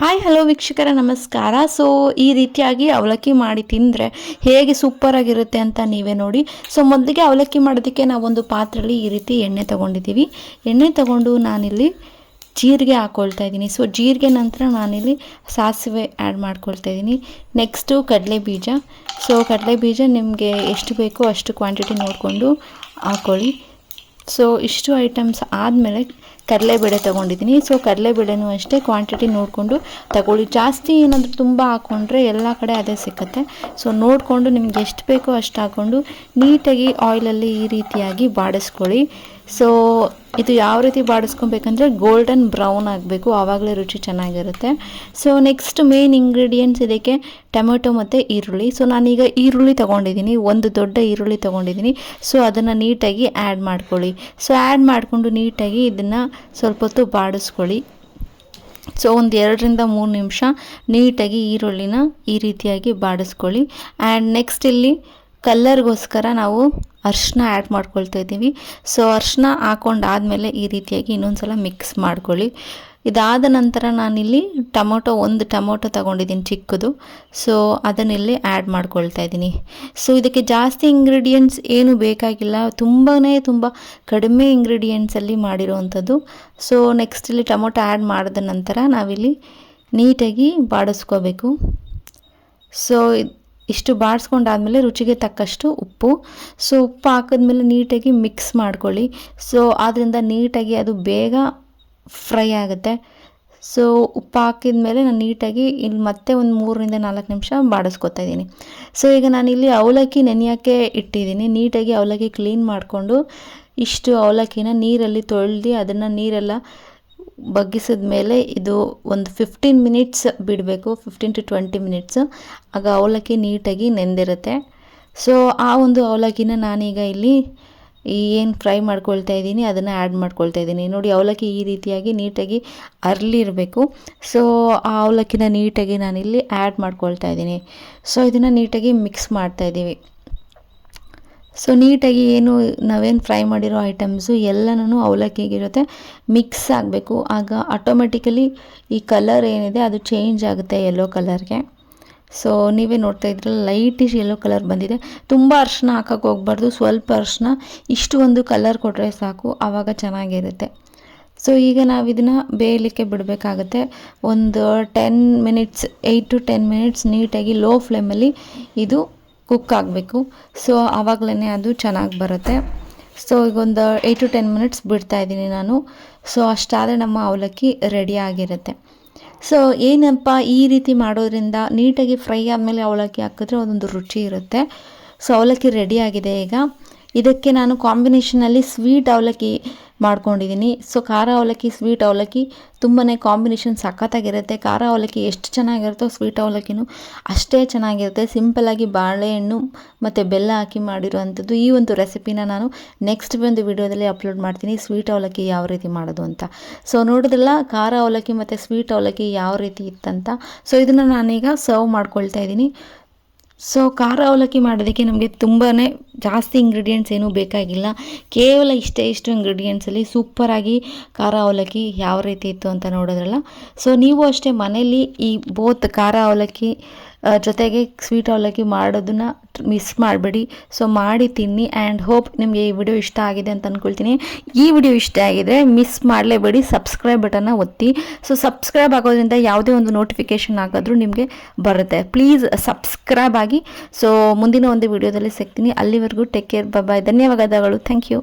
Hi hello ವೀಕ್ಷಕರ, ನಮಸ್ಕಾರ. So ಈ ರೀತಿಯಾಗಿ ಅವಲಕ್ಕಿ ಮಾಡಿ ತಿಂದರೆ ಹೇಗೆ ಸೂಪರಾಗಿರುತ್ತೆ ಅಂತ ನೀವೇ ನೋಡಿ. ಸೊ ಮೊದಲಿಗೆ ಅವಲಕ್ಕಿ ಮಾಡೋದಕ್ಕೆ ನಾವೊಂದು ಪಾತ್ರೆಯಲ್ಲಿ ಈ ರೀತಿ ಎಣ್ಣೆ ತೊಗೊಂಡಿದ್ದೀವಿ. ಎಣ್ಣೆ ತೊಗೊಂಡು ನಾನಿಲ್ಲಿ ಜೀರಿಗೆ ಹಾಕ್ಕೊಳ್ತಾ ಇದ್ದೀನಿ. ಸೊ ಜೀರಿಗೆ ನಂತರ ನಾನಿಲ್ಲಿ ಸಾಸಿವೆ ಆ್ಯಡ್ ಮಾಡ್ಕೊಳ್ತಾ ಇದ್ದೀನಿ. ನೆಕ್ಸ್ಟು ಕಡಲೆ ಬೀಜ. ಸೊ ಕಡಲೆ ಬೀಜ ನಿಮಗೆ ಎಷ್ಟು ಬೇಕೋ ಅಷ್ಟು ಕ್ವಾಂಟಿಟಿ ನೋಡಿಕೊಂಡು ಹಾಕ್ಕೊಳ್ಳಿ ಸೊ ಇಷ್ಟು ಐಟಮ್ಸ್ ಆದಮೇಲೆ ಕಡಲೆಬೇಳೆ ತೊಗೊಂಡಿದ್ದೀನಿ. ಸೊ ಕಡಲೆಬೇಳೆನೂ ಅಷ್ಟೇ ಕ್ವಾಂಟಿಟಿ ನೋಡಿಕೊಂಡು ತಗೊಳ್ಳಿ. ಜಾಸ್ತಿ ಏನಾದರೂ ತುಂಬ ಹಾಕ್ಕೊಂಡ್ರೆ ಎಲ್ಲ ಕಡೆ ಅದೇ ಸಿಕ್ಕತ್ತೆ. ಸೊ ನೋಡಿಕೊಂಡು ನಿಮ್ಗೆ ಎಷ್ಟು ಬೇಕೋ ಅಷ್ಟು ಹಾಕ್ಕೊಂಡು ನೀಟಾಗಿ ಆಯಿಲಲ್ಲಿ ಈ ರೀತಿಯಾಗಿ ಬಾಡಿಸ್ಕೊಳ್ಳಿ. ಸೊ ಇದು ಯಾವ ರೀತಿ ಬಾಡಿಸ್ಕೊಬೇಕಂದ್ರೆ ಗೋಲ್ಡನ್ ಬ್ರೌನ್ ಆಗಬೇಕು. ಆವಾಗಲೇ ರುಚಿ ಚೆನ್ನಾಗಿರುತ್ತೆ. ಸೊ ನೆಕ್ಸ್ಟ್ ಮೇನ್ ಇಂಗ್ರೀಡಿಯೆಂಟ್ಸ್ ಇದಕ್ಕೆ ಟೊಮೆಟೊ ಮತ್ತು ಈರುಳ್ಳಿ. ಸೊ ನಾನೀಗ ಈರುಳ್ಳಿ ತೊಗೊಂಡಿದ್ದೀನಿ. ಒಂದು ದೊಡ್ಡ ಈರುಳ್ಳಿ ತೊಗೊಂಡಿದ್ದೀನಿ. ಸೊ ಅದನ್ನು ನೀಟಾಗಿ ಆ್ಯಡ್ ಮಾಡ್ಕೊಳ್ಳಿ. ಸೊ ಆ್ಯಡ್ ಮಾಡಿಕೊಂಡು ನೀಟಾಗಿ ಇದನ್ನು ಸ್ವಲ್ಪ ಹೊತ್ತು ಬಾಡಿಸ್ಕೊಳ್ಳಿ. ಸೊ ಒಂದು ಎರಡರಿಂದ ಮೂರು ನಿಮಿಷ ನೀಟಾಗಿ ಈರುಳ್ಳಿನ ಈ ರೀತಿಯಾಗಿ ಬಾಡಿಸ್ಕೊಳ್ಳಿ. ಆ್ಯಂಡ್ ನೆಕ್ಸ್ಟ್ ಇಲ್ಲಿ ಕಲ್ಲರ್ಗೋಸ್ಕರ ನಾವು ಅರ್ಶಿನ ಆ್ಯಡ್ ಮಾಡ್ಕೊಳ್ತಾ ಇದ್ದೀವಿ. ಸೊ ಅರ್ಶಿನ ಹಾಕೊಂಡಾದಮೇಲೆ ಈ ರೀತಿಯಾಗಿ ಇನ್ನೊಂದು ಸಲ ಮಿಕ್ಸ್ ಮಾಡ್ಕೊಳ್ಳಿ. ಇದಾದ ನಂತರ ನಾನಿಲ್ಲಿ ಟೊಮೊಟೊ, ಒಂದು ಟೊಮೊಟೊ ತಗೊಂಡಿದ್ದೀನಿ ಚಿಕ್ಕದು. ಸೊ ಅದನ್ನಿಲ್ಲಿ ಆ್ಯಡ್ ಮಾಡ್ಕೊಳ್ತಾ ಇದ್ದೀನಿ. ಸೊ ಇದಕ್ಕೆ ಜಾಸ್ತಿ ಇಂಗ್ರೀಡಿಯೆಂಟ್ಸ್ ಏನು ಬೇಕಾಗಿಲ್ಲ. ತುಂಬಾ ತುಂಬ ಕಡಿಮೆ ಇಂಗ್ರೀಡಿಯೆಂಟ್ಸಲ್ಲಿ ಮಾಡಿರೋವಂಥದ್ದು ಸೊ ನೆಕ್ಸ್ಟ್ ಇಲ್ಲಿ ಟೊಮೊಟೊ ಆ್ಯಡ್ ಮಾಡಿದ ನಂತರ ನಾವಿಲ್ಲಿ ನೀಟಾಗಿ ಬಾಡಿಸ್ಕೋಬೇಕು. ಸೊ ಇಷ್ಟು ಬಾಡಿಸ್ಕೊಂಡಾದಮೇಲೆ ರುಚಿಗೆ ತಕ್ಕಷ್ಟು ಉಪ್ಪು. ಸೊ ಉಪ್ಪು ಹಾಕಿದ್ಮೇಲೆ ನೀಟಾಗಿ ಮಿಕ್ಸ್ ಮಾಡ್ಕೊಳ್ಳಿ. ಸೊ ಆದ್ದರಿಂದ ನೀಟಾಗಿ ಅದು ಬೇಗ ಫ್ರೈ ಆಗುತ್ತೆ. ಸೊ ಉಪ್ಪು ಹಾಕಿದ ಮೇಲೆ ನಾನು ನೀಟಾಗಿ ಇಲ್ಲಿ ಮತ್ತೆ ಒಂದು ಮೂರರಿಂದ ನಾಲ್ಕು ನಿಮಿಷ ಬಾಡಿಸ್ಕೊತಾ ಇದ್ದೀನಿ. ಸೊ ಈಗ ನಾನಿಲ್ಲಿ ಅವಲಕ್ಕಿ ನೆನೆಯೋಕ್ಕೆ ಇಟ್ಟಿದ್ದೀನಿ. ನೀಟಾಗಿ ಅವಲಕ್ಕಿ ಕ್ಲೀನ್ ಮಾಡಿಕೊಂಡು ಇಷ್ಟು ಅವಲಕ್ಕಿನ ನೀರಲ್ಲಿ ತೊಳೆದು ಅದನ್ನು ನೀರೆಲ್ಲ ಬಗ್ಗಿಸಿದ ಮೇಲೆ ಇದು ಒಂದು ಫಿಫ್ಟೀನ್ ಮಿನಿಟ್ಸ್ ಬಿಡಬೇಕು ಫಿಫ್ಟೀನ್ ಟು ಟ್ವೆಂಟಿ ಮಿನಿಟ್ಸ್ ಆಗ ಅವಲಕ್ಕಿ ನೀಟಾಗಿ ನೆಂದಿರುತ್ತೆ. ಸೊ ಆ ಒಂದು ಅವಲಕ್ಕಿನ ನಾನೀಗ ಇಲ್ಲಿ ಏನು ಫ್ರೈ ಮಾಡ್ಕೊಳ್ತಾ ಇದ್ದೀನಿ, ಅದನ್ನು ಆ್ಯಡ್ ಮಾಡ್ಕೊಳ್ತಾ ಇದ್ದೀನಿ. ನೋಡಿ, ಅವಲಕ್ಕಿ ಈ ರೀತಿಯಾಗಿ ನೀಟಾಗಿ ಅರ್ಲಿರಬೇಕು ಸೊ ಆ ಅವಲಕ್ಕಿನ ನೀಟಾಗಿ ನಾನಿಲ್ಲಿ ಆ್ಯಡ್ ಮಾಡ್ಕೊಳ್ತಾ ಇದ್ದೀನಿ. ಸೊ ಇದನ್ನು ನೀಟಾಗಿ ಮಿಕ್ಸ್ ಮಾಡ್ತಾ ಇದ್ದೀವಿ. ಸೊ ನೀಟಾಗಿ ಏನು ನಾವೇನು ಫ್ರೈ ಮಾಡಿರೋ ಐಟಮ್ಸು ಎಲ್ಲನೂ ಅವಲಕ್ಕಿಗಿರುತ್ತೆ ಮಿಕ್ಸ್ ಆಗಬೇಕು. ಆಗ ಆಟೋಮೆಟಿಕಲಿ ಈ ಕಲರ್ ಏನಿದೆ ಅದು ಚೇಂಜ್ ಆಗುತ್ತೆ ಯೆಲ್ಲೋ ಕಲರ್ಗೆ ಸೊ ನೀವೇ ನೋಡ್ತಾ ಇದ್ರಲ್ಲ ಲೈಟಿಶ್ ಯೆಲ್ಲೋ ಕಲರ್ ಬಂದಿದೆ. ತುಂಬ ಅರ್ಶಿನ ಹಾಕೋಕೆ ಹೋಗ್ಬಾರ್ದು. ಸ್ವಲ್ಪ ಅರ್ಶಿನ, ಇಷ್ಟು ಒಂದು ಕಲರ್ ಕೊಟ್ಟರೆ ಸಾಕು. ಆವಾಗ ಚೆನ್ನಾಗಿರುತ್ತೆ. ಸೊ ಈಗ ನಾವು ಇದನ್ನು ಬೇಯಲಿಕ್ಕೆ ಬಿಡಬೇಕಾಗತ್ತೆ. ಒಂದು ten minutes eight to ten minutes ನೀಟಾಗಿ ಲೋ ಫ್ಲೇಮಲ್ಲಿ ಇದು ಕುಕ್ ಆಗಬೇಕು. ಸೊ ಆವಾಗಲೇ ಅದು ಚೆನ್ನಾಗಿ ಬರುತ್ತೆ. ಸೊ ಈಗ ಒಂದು ಏಯ್ಟ್ ಟು ಟೆನ್ ಮಿನಿಟ್ಸ್ ಬಿಡ್ತಾ ಇದ್ದೀನಿ ನಾನು. ಸೊ ಅಷ್ಟಾದರೆ ನಮ್ಮ ಅವಲಕ್ಕಿ ರೆಡಿ ಆಗಿರುತ್ತೆ. ಸೊ ಏನಪ್ಪ ಈ ರೀತಿ ಮಾಡೋದ್ರಿಂದ ನೀಟಾಗಿ ಫ್ರೈ ಆದಮೇಲೆ ಅವಲಕ್ಕಿ ಹಾಕಿದ್ರೆ ಅದೊಂದು ರುಚಿ ಇರುತ್ತೆ. ಸೊ ಅವಲಕ್ಕಿ ರೆಡಿ ಆಗಿದೆ ಈಗ. ಇದಕ್ಕೆ ನಾನು ಕಾಂಬಿನೇಷನಲ್ಲಿ ಸ್ವೀಟ್ ಅವಲಕ್ಕಿ ಮಾಡ್ಕೊಂಡಿದ್ದೀನಿ ಸೊ ಖಾರ ಅವಲಕ್ಕಿ ಸ್ವೀಟ್ ಅವಲಕ್ಕಿ ತುಂಬಾ ಕಾಂಬಿನೇಷನ್ ಸಖತ್ತಾಗಿರುತ್ತೆ. ಖಾರ ಅವಲಕ್ಕಿ ಎಷ್ಟು ಚೆನ್ನಾಗಿರುತ್ತೋ ಸ್ವೀಟ್ ಅವಲಕ್ಕಿನೂ ಅಷ್ಟೇ ಚೆನ್ನಾಗಿರುತ್ತೆ. ಸಿಂಪಲ್ಲಾಗಿ ಬಾಳೆಹಣ್ಣು ಮತ್ತು ಬೆಲ್ಲ ಹಾಕಿ ಮಾಡಿರುವಂಥದ್ದು ಈ ಒಂದು ರೆಸಿಪಿನ ನಾನು ನೆಕ್ಸ್ಟ್ ಒಂದು ವಿಡಿಯೋದಲ್ಲಿ ಅಪ್ಲೋಡ್ ಮಾಡ್ತೀನಿ. ಸ್ವೀಟ್ ಅವಲಕ್ಕಿ ಯಾವ ರೀತಿ ಮಾಡೋದು ಅಂತ. ಸೊ ನೋಡಿದ್ರಲ್ಲ, ಖಾರ ಅವಲಕ್ಕಿ ಮತ್ತು ಸ್ವೀಟ್ ಅವಲಕ್ಕಿ ಯಾವ ರೀತಿ ಇತ್ತಂತ. ಸೊ ಇದನ್ನು ನಾನೀಗ ಸರ್ವ್ ಮಾಡ್ಕೊಳ್ತಾ ಇದ್ದೀನಿ ಸೊ ಖಾರ ಅವಲಕ್ಕಿ ಮಾಡೋದಕ್ಕೆ ನಮಗೆ ತುಂಬಾ ಜಾಸ್ತಿ ಇಂಗ್ರೀಡಿಯೆಂಟ್ಸ್ ಏನೂ ಬೇಕಾಗಿಲ್ಲ. ಕೇವಲ ಇಷ್ಟೇ ಇಷ್ಟು ಇಂಗ್ರೀಡಿಯೆಂಟ್ಸಲ್ಲಿ ಸೂಪರಾಗಿ ಖಾರ ಅವಲಕ್ಕಿ ಯಾವ ರೀತಿ ಇತ್ತು ಅಂತ ನೋಡೋದ್ರಲ್ಲ? ಸೊ ನೀವು ಅಷ್ಟೇ ಮನೆಯಲ್ಲಿ ಈ ಬೋತ್ ಖಾರ ಅವಲಕ್ಕಿ ಜೊತೆಗೆ ಸ್ವೀಟ್ ಅವಲಕ್ಕಿ ಮಾಡೋದನ್ನ ಮಿಸ್ ಮಾಡಬೇಡಿ. ಸೊ ಮಾಡಿ ತಿನ್ನಿ ಆ್ಯಂಡ್ ಹೋಪ್ ನಿಮಗೆ ಈ ವಿಡಿಯೋ ಇಷ್ಟ ಆಗಿದೆ ಅಂತ ಅಂದ್ಕೊಳ್ತೀನಿ ಈ ವಿಡಿಯೋ ಇಷ್ಟ ಆಗಿದೆ ಮಿಸ್ ಮಾಡಲೇಬೇಡಿ. ಸಬ್ಸ್ಕ್ರೈಬ್ ಬಟನ್ನ ಒತ್ತಿ. ಸೊ ಸಬ್ಸ್ಕ್ರೈಬ್ ಆಗೋದ್ರಿಂದ ಯಾವುದೇ ಒಂದು ನೋಟಿಫಿಕೇಷನ್ ಆಗಾದರೂ ನಿಮಗೆ ಬರುತ್ತೆ. ಪ್ಲೀಸ್ ಸಬ್ಸ್ಕ್ರೈಬ್ ಆಗಿ. ಸೊ ಮುಂದಿನ ಒಂದು ವಿಡಿಯೋದಲ್ಲಿ ಸಿಗ್ತೀನಿ. ಅಲ್ಲಿವರೆಗೂ ಟೇಕ್ ಕೇರ್ ಬಾಯ್ ಧನ್ಯವಾದಗಳು. Thank you